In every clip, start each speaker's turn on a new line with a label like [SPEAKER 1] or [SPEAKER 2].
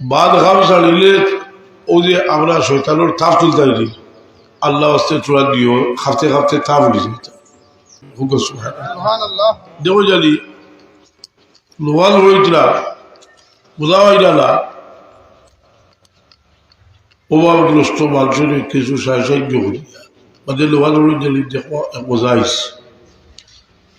[SPEAKER 1] বাদ ঘাম ছাড়িলে ও যে আমরা শৈতানোর তাপ তুলতে পারি। আল্লাহ আস্তে চূড়া দিও খাপতে খাপতে তাপ উঠে যেত দেখো জানি নোয়াল হইতরা বোঝা না। অভাবগ্রস্ত মানুষের কিছু সাহায্য করি। আমাদের লোহাল হইত দেখো বোঝাইস।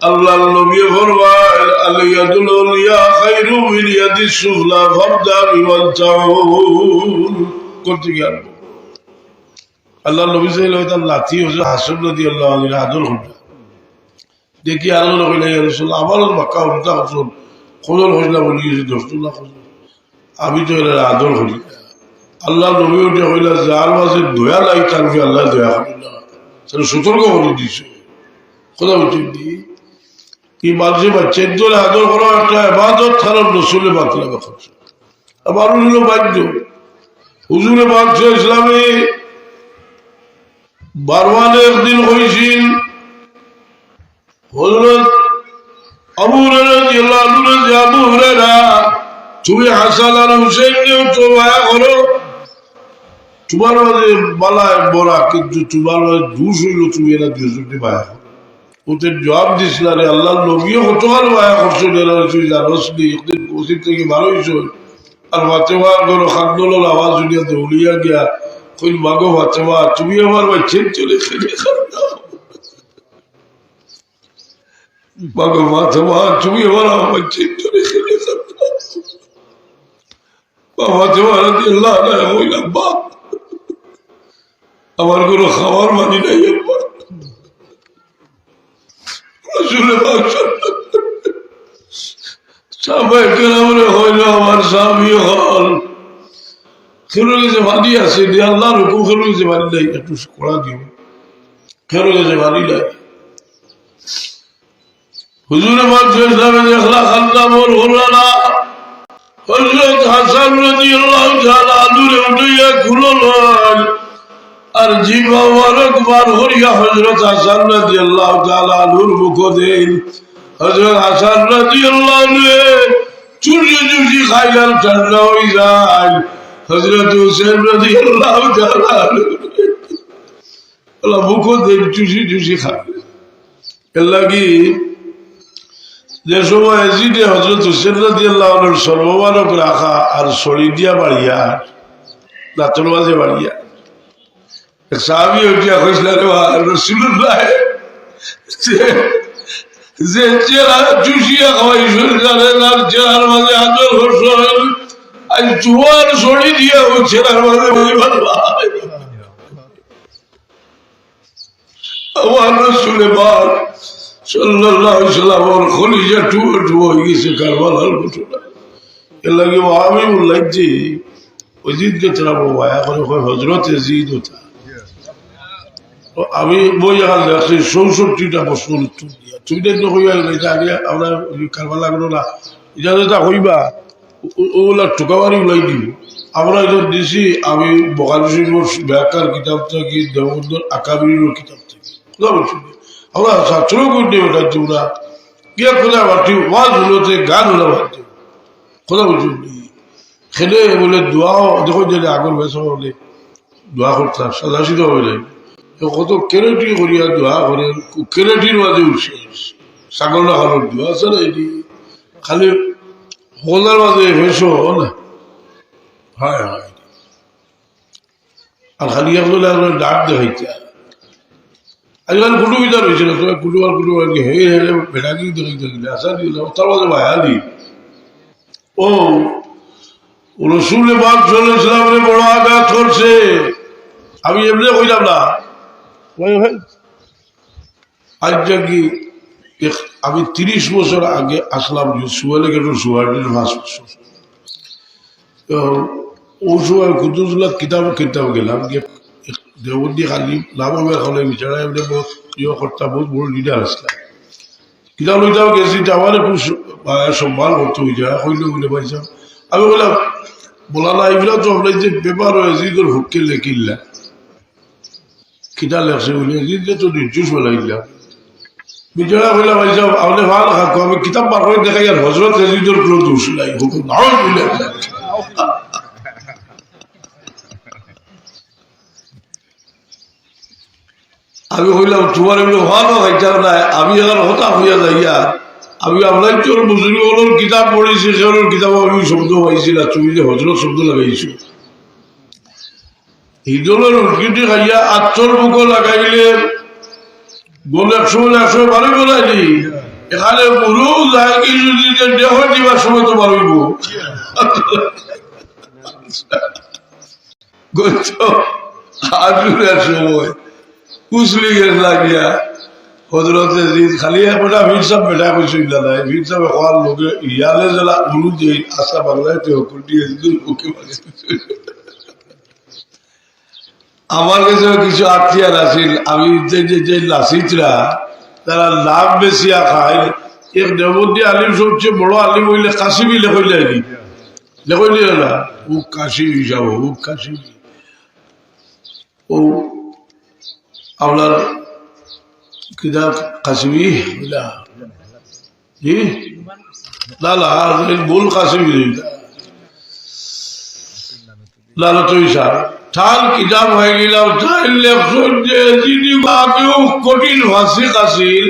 [SPEAKER 1] আল্লাহ নবী ফরমায় আলিয়াতুল উলিয়া খায়রু মিন ইয়াদিস সুফলা ফারদামি ওয়াল চাউল করতে গিয়ে আল্লাহ নবী সাল্লাল্লাহু আলাইহি ওয়াসাল্লাম লাথি হযরত হাসান রাদিয়াল্লাহু আনহু আদর হলো দেখি আল্লাহ নবী ইয়া রাসূলুল্লাহ আমার মাক্কা উল্টা হুজুর খোদর হইলা বলি দোস্তুল্লাহ হুজুর আমি তো এর আদর করি। আল্লাহ নবী উঠে হইলা যার মাঝে দয়া লাই থাকবে আল্লাহ দয়া সেটা সতর্ক করে দিছে কথা বলছি কি মানুষের বাচ্চার দলে আদর করা একটা এবাদত খারাপ রসুলে বাতলা করছে আবার হলো বাধ্য হুজুরে বাদশ ইসলামে বারওয়ানে একদিন হয়েছিল হজরত আবু তুমি হাসান আর করো। তোমার মাঝে কিন্তু তোমার মাঝে দুষ হইল তুমি এরা করো। ওদের জবাব দিছিল রে আল্লাহ, নবীও কতবার মায়া করছ থেকে ভালো হয়েছ আর আওয়াজ দৌড়িয়া গিয়া, কই মাগো তুমি আমার বাচ্চের চলে খেলে মাগো তুমি আমার চলে খেলে হইলাম বাপ। আমার কোনো খাবার মানি নাই আব্বা হইল আমার স্বামী হল। খেলো গেছে মানি আছে, দিয়ে আল্লাহ রকম খেলো গেছে মানি নাই, একটু কড়া দিব খেলো গেছে মানি নাই। হুজুরে দেখলা খান্না হজরত হাসান রাদিয়াল্লাহু তাআলা আলুরে উঠাইয়া খুলো লয় আর জিবা বার হরিয়া হজরত হাসান রাদিয়াল্লাহু তাআলা আলুর মুখ দেন। হজরত হাসান রাদিয়াল্লাহু আনহু চুরি চুরি খাইলাম, ঠান্ডা হয়ে যায়। হজরত হুসেন তাআলা আল্লাহ মুখ দেন চুষি চুষি খায় এর লাগি যে সময় এজিদে হজরত হুসেন রাদিয়াল্লাহুর সর্বমানক রাখা আর শরীর দিয়া বাড়িয়া দাঁতর মাঝে বাড়িয়া সাহাবি উঠিয়া কইছিল রসুল্লাহ যে চেরা চুষিয়া খাওয়াই জানেন আর চেরার মাঝে আদর হোসেন আজ জুয়ার শরীর দিয়া ওই চেরার মাঝে বলিবার ভাই আমার রসুলে বার সাল্লাল্লাহু আলাইহি খলিজা টুয়ো টুয়ো হয়ে গেছে কারবালার ঘটনা এর লাগে আমি বললাম যে ওজিদকে তোরা বাবা করে হজরত জিদ হতা আমি বই এখন দেখছি, চৌষট্টিটা প্রশ্ন উত্তর দিয়া। তুমি তো কইবা এটা আগে আমরা লাগল না। এটা যেটা কইবা ওগুলা ঠোকাবারি উলাই দিব আমরা এটা দিছি, আমি বকালি ব্যাখ্যার কিতাব থেকে দেবন্দর আকাবির কিতাব থেকে। আমরা ছাত্র করতে ওটা তোমরা গিয়া খোঁজা ওয়াজ হলোতে গান হলো বাটি খোঁজা বুঝি খেলে বলে দোয়াও দেখো যে আগর বেসা বলে দোয়া করতাম সাদা সিধা হয়ে যায়। কত কেরেটি করিয়া দোয়া করে কেরেটির মাঝে উঠছে। ছাগল রাখানোর দোয়া আছে না এটি? খালি সকলের মাঝে হেস না? হয় হয়। আর খালি আসলে আপনার ডাক দেখাইতে। আজকাল কুটু বিচার হয়েছিল তো কুটু আর কুটু আর হে হে ভেটাকি দেখাইতে গেলে আসা দিল তার মাঝে ভায়ালি ও রসুল বাদ চলে ইসলামের বড় আঘাত করছে। আমি এমনি কইলাম না আজ কি আমি তিরিশ বছর আগে আসলাম সুয়ালে গেল কিতাব কিতাব গেলাম দেবন্দি খালি বহুত ইয়ে কর্তা বহুত বড় লিডার আসলাম কিতাব লইতাম গেছি আমার খুব সম্মান করতে হয়েছে হইলে বলে পাইছাম আমি বললাম বলা না এগুলো তো আপনার যে পেপার হয়েছে হুককে লেখিল্লা কিতা লেখছে বলে এদিকে তো নির্জুস বলাইলাম বিচারা বলে পাইছাম আপনি ভালো খাকো আমি কিতাব বার করে দেখাই আর হজরত এজিদর কোনো দোষ নাই হুকুম নাও বলে আমি কইলাম তোমার এগুলো ভালো খাইতাম না আমি এখন হতাশ হইয়া যাইয়া আমি আপনার তোর বুজুর্গগুলোর কিতাব পড়েছি সেগুলোর কিতাব আমি শব্দ পাইছি না তুমি যে হজরত শব্দ লাগাইছো। ইদলের উৎকৃতি খাইয়া আত্মর মুখ লাগাইলে বলে একশো একশো বারো বলাইনি এখানে পুরো যায় কি যদি দেহ দিবার সময় তো গেল হওয়ার লোকে ইয়ালে যারা উলু যে আশা বাংলায় আমার কাছে কিছু আত্মীয়ার আছিল আমি যে যে লাসিতরা তারা লাভ বেশিয়া খায়। এক দেবন্দী আলিম সবচেয়ে বড় আলিম হইলে কাশিমি লেখইলে আর কি না। ও কাশিমি যাব ও কাশিমি। ও আপনার কিতাব কাশ্মী? জি? না না ভুল কাশ্মী লালতই স্যার ঠান কিতাব হয়ে গেলাম যে কঠিন ভাষিক আছিল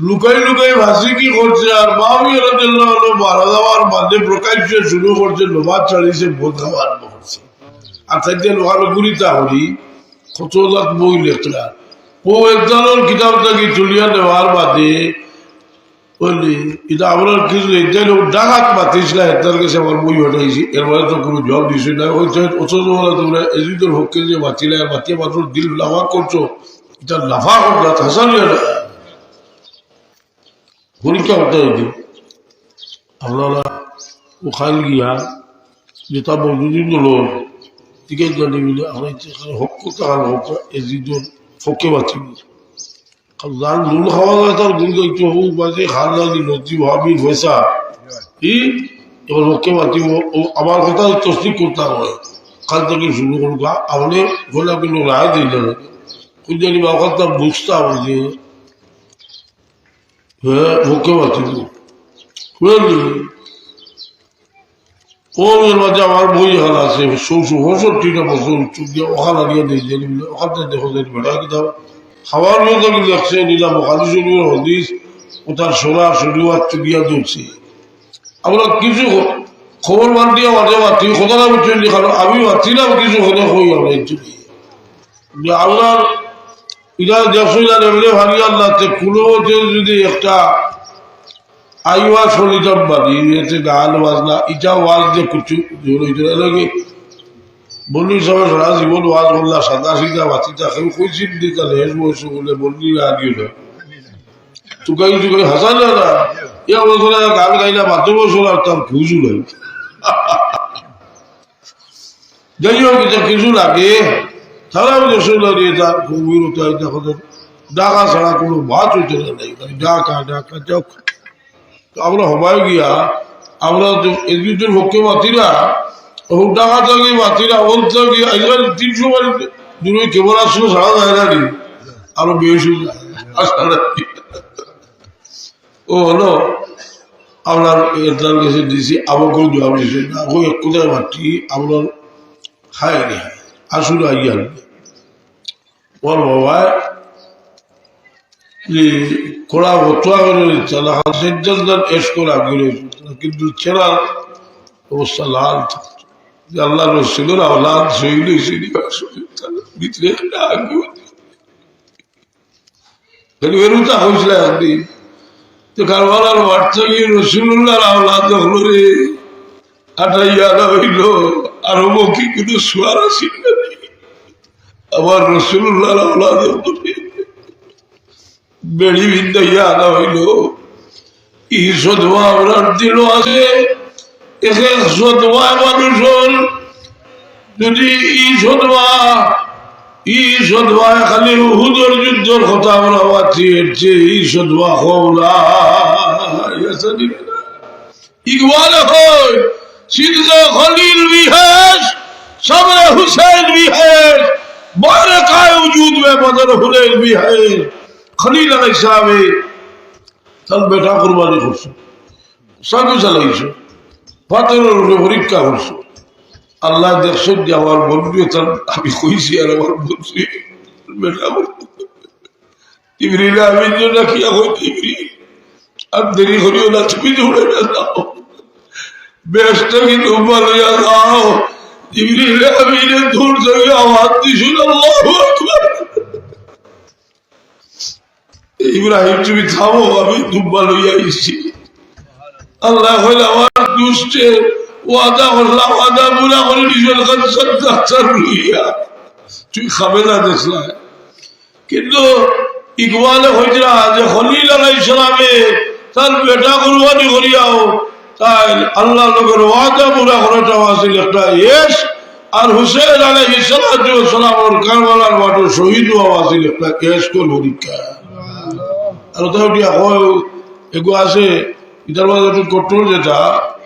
[SPEAKER 1] লুকাই লুকাই ভাষি কি করছে? আর মাহবিয়ার হলো মারা যাওয়ার মাঝে প্রকাশ্য শুরু করছে লোভার চালিয়েছে বোধ আরম্ভ করছে আর তাই লোহার গুড়িতা হরি কত বই লেখলা। ও একজনের কিতাব তুলিয়া দেওয়ার বাদে বললি, এটা আমরা কিছু একজন ডাকাত পাতিছিল একটার কাছে আমার বই মানে তো কোনো জব দিছি না। ওই অথচ বলে তোমরা হককে যে বাতিলে আর মাত্র দিল লাফা করছ, এটা লাফা করলা হাসানিয়া না। পরীক্ষা করতে হইতে আপনারা টিকিট গাড়ি মিলে আমরা হক টাকার হক এজিদের ফকে বাঁচি যার নুন খাওয়া তার গুণ হোক বাজে খান লাগি নদী, ভাবি পয়সা ই? এবার ওকে ও আমার কথা তসলিক করতে হয় কাল থেকে শুরু করব আপনি বলে কিন্তু রায় দিলে কুঞ্জানি বা কথা বুঝতে হবে যে হ্যাঁ ওকে বাঁচিব বুঝলি ও মাঝে আমার বই এখানে আছে পঁয়ষট্টিটা বছর চুপ দিয়ে ওখানে দিয়ে দিয়ে ওখানে দেখো বেড়া কি দাও খাওয়ার মতো কি লেখছে নিলাম ওখানে শরীর হদিস, ও তার সোনা শরীর চুকিয়া দিচ্ছে আমরা কিছু খবর মান দিয়ে মাঝে মাতি কথাটা বুঝছেন কারণ আমি মাতিলাম কিছু হলে হই আমরা একচুয়ালি যে আপনার ইরা হাজার এমনি ভারী আল্লাহ কোনো যদি একটা আইওয়া বাদি এতে গান বাজনা, ইটা ওয়াজ যে কিছু জড়িত বললি সবাই সারা জীবন ওয়াজ বললা সাদা সিধা বাতিটা কেউ কইছিল দিতা হেস বসে বলে আগিয়ে না তুকাই তুকাই হাসা না ইয়া বছর গান গাইলা মাত্র বছর আর তার খুঁজু নাই। যাই হোক, এটা কিছু লাগে। তারা দেশে লাগে তার গভীরতা দেখো ডাকা ছাড়া কোনো বাদ হইতে নাই। ডাকা ডাকা তো আমরা হবাই গিয়া, আমরা একজন পক্ষে মাতিরা হোক টাকা থাকি মাতিরা ওর থাকি আজকাল তিনশো বাড়ি দূরে কেবল আসলে সারা যায় না আরও বেশি ও হলো আপনার এটার কাছে দিছি আমাকেও জবাব দিছে, না ওই এক কোথায় মাটি আপনার খায় নি আসলে আইয়া ওর বাবা কোড়া ভতুয়া করে নিচ্ছে না সেজ্জাদার এস করে আগ্রহ কিন্তু চেনার অবস্থা লাল থাকতো যে আল্লাহ রসুলের আওলাদ শহীদ হয়েছে ভিতরে একটা হয়েছিল একদিন। তো কারবার বার্তা গিয়ে রসুল্লাহর আওলাদ হলো রে। আটাইয়া হইল, আর কি কিন্তু সোয়ার আসিল আবার রসুল্লাহর আওলাদ বেড়ি বিদ্যা আনা হইল। ই সদমা আপনার দিল আছে। সতবা মানুষ যদি ই সতবা ই সতবা খালি হুদর যুদ্ধর কথা আমরা বাঁচি হচ্ছে ই সতবা হওলা ইকবাল হয় সিদ্ধ খলিল বিহাস সামনে হুসেন বিহাস বড় কায় وجود মে বদর হুলেল খলিল আলাই সাহেব তার বেটা কুরবানি করছে। সব চালাইছে। পাথরের উপরে পরীক্ষা করছে। আল্লাহ দেখছেন যে আমার বন্ধু তার আমি কইছি আর আমার বন্ধু এখন আর দেরি করিও না, তুমি না যাও। কিন্তু যাও। আওয়াজ ইব্রাহিম, তুমি থামো, আমি দুব্বা লইয়া আইছি। আল্লাহ হইলে আমার দুষ্টে, ওয়াদা করলাম, ওয়াদা বুড়া করে নিজের কাছে সত্যাচার লইয়া তুই খাবে না দেখলা কিন্তু ইকবালে হইতরা যে খলিল আলাই সালামে তার বেটা কুরবানি করিয়াও, তাই আল্লাহ লোকের ওয়াদা বুড়া করাটা আছিল একটা এস আর হুসেন আলাই সালাম কারবালার মাঠে শহীদ হওয়া আছিল একটা এস কোন পরীক্ষা। আর উঠিয়া হয় এগো আছে ইটার মাঝে একটু কট্টর যেটা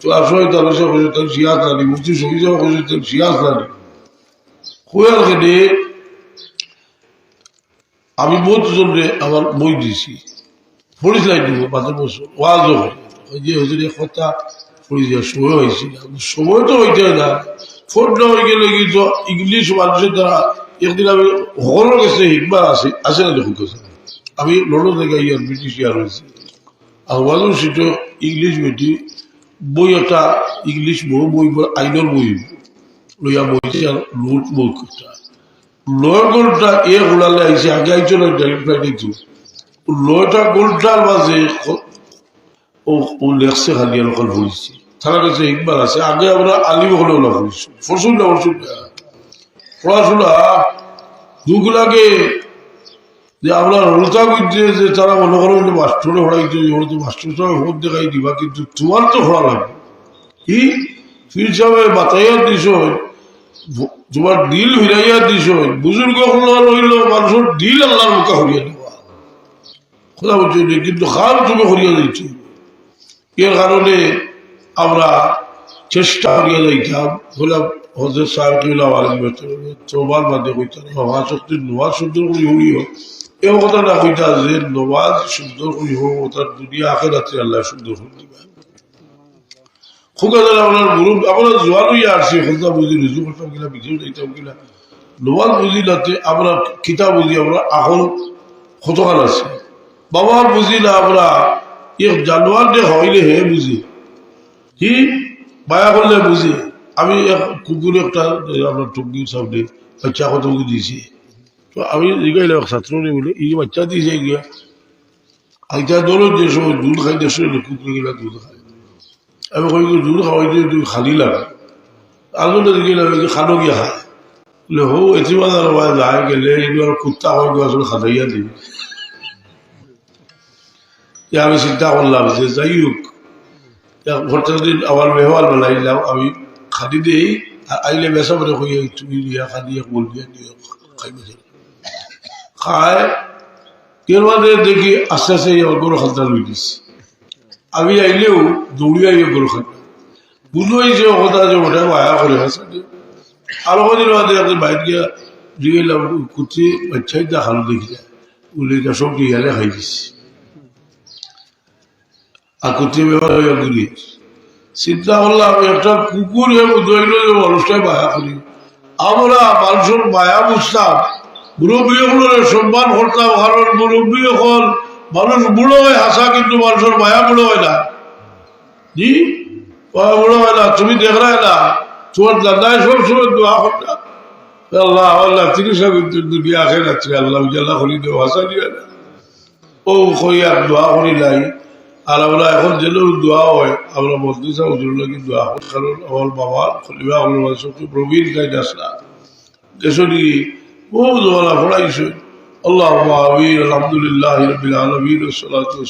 [SPEAKER 1] তো আসলে তার সে নানি মুক্তি সহি যাওয়া কইছে তাই শিয়াস নানি কইয়ার কেটে আমি বহুত জনে আমার বই দিছি পড়িছিলাম দিব পাঁচ বছর ওয়াজও হয় ওই যে হুজুর কথা যাওয়ার সময় হয়েছিল সময় তো হইতে না ফোনটা হয়ে গেলে কিন্তু ইংলিশ মানুষের দ্বারা একদিন আমি সকলের কাছে হিকবার আছে আছে না দেখুন কাছে আমি লন্ডন থেকে ইয়ার ব্রিটিশ ইয়ার হয়েছি আর ওয়াজও সেটা ইংলিশ বেটি বই একটা ইংলিশ বই বই আইনের বই। লইয়া আর লোট বই লয় গোলটা এ গোলালে আগে আইছো না ডাইরেক্ট ফ্লাইট লয়টা গোলটার মাঝে ও ও লেখছে খালি আর ওখানে হয়েছে তারা কাছে একবার আছে, আগে আমরা আলিম হলে ওলা হয়েছি ফসল না ফসল পড়াশোনা দুগুলাকে যে আমরা রোতা বুঝছে যে তারা মনে করো যে মাস্টরে পড়াইছে ওরা তো মাস্টার সাহেব ভোট দেখাই দিবা কিন্তু তোমার তো পড়া লাগবে। কি? ফির সাহেব বাতাইয়া দিছ, তোমার দিল হিরাইয়া দিছ, বুজুর্গ রইল মানুষের দিল আল্লাহর মুখা হরিয়া দেওয়া। কথা বলছি কিন্তু খাল তুমি হরিয়া দিচ্ছি এর কারণে আমরা চেষ্টা করিয়া যাইতাম, বললাম হজরত সাহেব কিলাম আলম চৌবার বাদে কইতাম নমাজ শক্তি নমাজ সুন্দর করে হরিও কথা আল্লাহ আমরা জোয়ার বুঝি আমরা আমরা আছে। বাবা বুঝি না আমরা এক যে হইলে হে বুঝি। কি? মায়া করলে বুঝি। আমি এক কুকুর একটা আপনার টুকি সামনে বাচ্চা কত দিয়েছি। তো আমি জিগাইলাম ছাত্র নেই বলে, এই বাচ্চা দিয়েছে গিয়া আইটা ধরো যে সময় দুধ খাই দেশ কুকুর গেলা দুধ খাই আমি কই দুধ খাওয়াই দিয়ে তুমি খালি লাগে। আগুনে গেলাম খানো গিয়া খায়। বলে, হো এটি বাজার যায় গেলে এইগুলো আর কুত্তা হয় আসলে খাতাইয়া দিবি আমি চিন্তা করলাম যে, যাই হোক ঘরটা দিন আমার ব্যবহার বানাইলাম, আমি খাদি দিই, আর আইলে বেসা করে হইয়া তুমি দিয়া খাদি এক বল দিয়া, দিয়ে খাইবে খায় এর মাঝে দেখি আস্তে আস্তে গরু খালটা লই দিছি আমি আইলেও দৌড়িয়া গিয়ে গরু খালটা বুঝলোই যে কথা যে ওটা মায়া করে আছে। আরও কদিন বাদে আপনি বাইরে গিয়া জিগাইলাম কুচি বাচ্চাই দেখাল। দেখি যায় উলি সব গিয়ালে খাই দিছি। আকুতি ব্যবহার হয়ে ঘুরি চিন্তা করলাম একটা কুকুর দৈল মানুষটাই মায়া করি আমরা মানুষের মায়া বুঝতাম মুরব্বী হলের সম্মান করতাম, কারণ মুরব্বী হল মানুষ বুড়ো হয় হাসা, কিন্তু মানুষের মায়া বুড়ো হয় না। জি? মায়া বুড়ো হয় না, তুমি দেখলাই না। তোমার দাদাই সব সময় দোয়া দিয়ে ও দোয়া নাই। আর এখন হয়, আমরা আমার বাবা আমার প্রবীণ বহু বহুত ওলা ফড়াইছে আল্লাহ আমিন আলহামদুলিল্লাহ রবিল আলমিন সালাতাম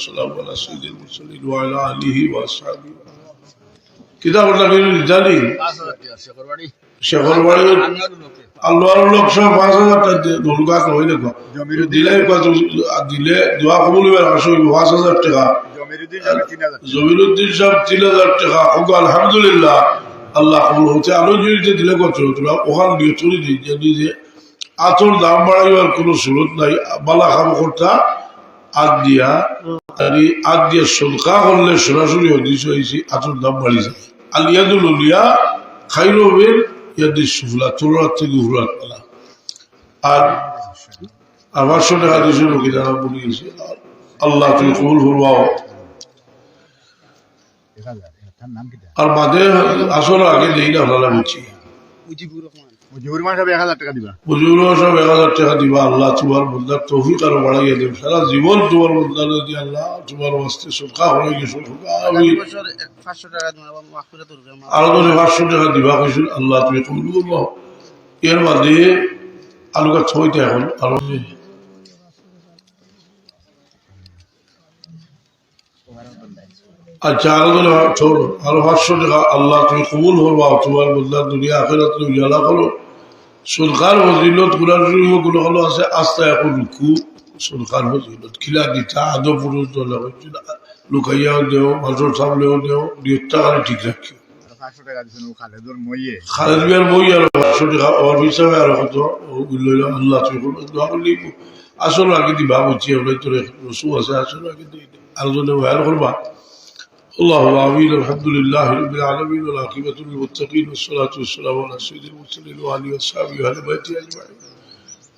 [SPEAKER 1] পাঁচ হাজার টাকা দিলে দিলে পাঁচ হাজার টাকা। জমির উদ্দিন সাহেব তিন হাজার টাকা। হোক আলহামদুলিল্লাহ আল্লাহ কবুল যদি দিলে কত ওখান দিয়ে চলে দিয়ে যে আতর দাম বাড়াইবার কোনো সুরত নাই। বালা খাব করতা আগ দিয়া। তারি আগ দিয়া সদকা করলে সরাসরি হদিস হয়েছি আতর দাম বাড়িয়েছে আলিয়াদুল উলিয়া খাইরবের ইয়াদি সুফলা তোলার থেকে হুরাত পালা আর আমার সঙ্গে হাদিস লোকে যারা বলিয়েছে আল্লাহ তুমি কবুল ফুরবাও আর মাঝে আসলে আগে দেই না ভালো বুঝছি
[SPEAKER 2] মুজিবুর সাহেব এক হাজার টাকা দিবা।
[SPEAKER 1] বুজুর্গ সব এক হাজার টাকা দিবা আল্লাহ তোমার বন্ধার তৌফিক আরও বাড়াইয়া দেব। সারা জীবন তোমার বন্ধার যদি আল্লাহ তোমার বাস্তে সুখা হয়ে গেছো
[SPEAKER 3] আরও করে
[SPEAKER 1] পাঁচশো টাকা দিবা কইছিল আল্লাহ তুমি কবুল করব এর বাদে আলু গাছ হইতে এখন আরও আচ্ছা আরও করে ছোট আরও পাঁচশো টাকা আল্লাহ তুমি কবুল করবা তোমার বন্ধার দুনিয়া আখেরাত তুমি উজালা করো। সরকার ফজিলত কোরআন শরীফ হলো আছে আস্তে এখন রুকু সরকার ফজিলত খিলা দিতা আদো পুরুষ দলে হচ্ছে লুকাইয়াও দেও মাজর সামলেও দেও, নিয়তটা খালি ঠিক রাখি।
[SPEAKER 2] পাঁচশো টাকা দিচ্ছেন ও খালেদুর মইয়ে
[SPEAKER 1] খালেদ বিয়ার বই আর পাঁচশো টাকা ওর হিসাবে আর কত আল্লাহ দোয়া আগে দিবা ওগুলো তোর আছে, আসলে আগে দিই আর জন্য করবা। الله آمين الحمد لله رب العالمين والعاقبة للمتقين والصلاة والسلام على سيد المرسلين وآله وصحبه وأهل بيته أجمعين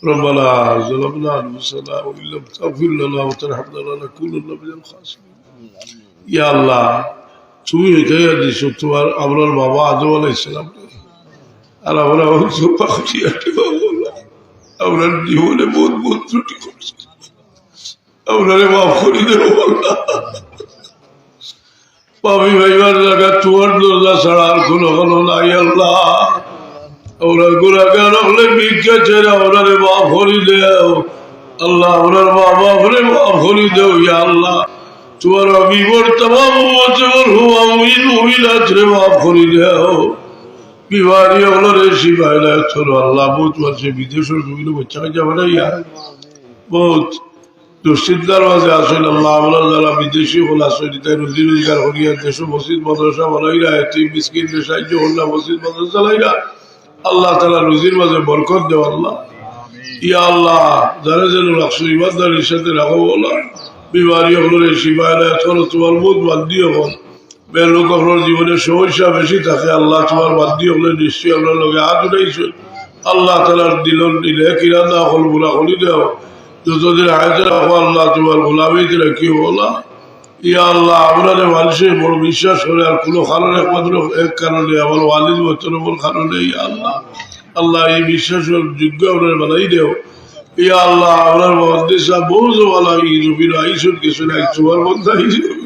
[SPEAKER 1] ربنا ظلمنا أنفسنا وإن لم تغفر لنا وترحمنا لنكونن من الخاسرين يا الله তুমি হেঁটে দিছো তোমার আপনার বাবা আদম আলাইসালাম আর আমরা হচ্ছে পাখি আপনার জীবনে বহুত বহুত ত্রুটি করছে আপনারে মাফ করে দেবো আল্লাহ পাবি ভাইবার জায়গা তোমার দরজা ছাড়া আর কোনো হলো নাই আল্লাহ। ওরা গুণাগার হলে ভিক্ষা ছেড়ে ওনারে মাফ করে দেও। আল্লাহ ওনার মা বাপরে মাফ করে দেও ইয়া আল্লাহ। তোমার হুয়া রে মাফ দেও। চলো আল্লাহ বিদেশের যাবে না ইয়া। বহুত। দুশ্চিন্তার মাঝে আসেন আল্লাহ আমরা যারা বিদেশি হল আসেন তাই রুজি রোজগার করিয়া দেশ মসজিদ মাদ্রাসা বানাইরা এটি মিসকিনদের সাহায্য হল্লা মসজিদ মাদ্রাসা চালাইরা আল্লাহ তালা রুজির মাঝে বরকত দেও আল্লাহ। ইয়া আল্লাহ যারা যেন রাখছো ইমানদারির সাথে রাখো বলা। বিমারি হলের সীমায় এখন তোমার মুখ বাদ দিয়ে হল বেলোক হলের জীবনে সমস্যা বেশি থাকে আল্লাহ তোমার বাদ দিয়ে হলে নিশ্চয়ই আপনার লোকে হাত উঠাইছেন আল্লাহ তালার দিল দিলে হলগুলা হলি দেও। যতদিন হায়াতে রাখো আল্লাহ তোমার গোলামিতে রাখি বলা? ইয়া আল্লাহ আপনার মানুষের বড় বিশ্বাস করে আর কোনো কারণ একমাত্র এক কারণে আমার ওয়ালিদ বছর কারণে ইয়া আল্লাহ। আল্লাহ এই বিশ্বাসের যোগ্য আপনার বানাই দেও। ইয়া আল্লাহ, আপনার মহাদেশা বহু জমালা এই জমির আইসুর কিছু নাই, তোমার মধ্যে আইসুর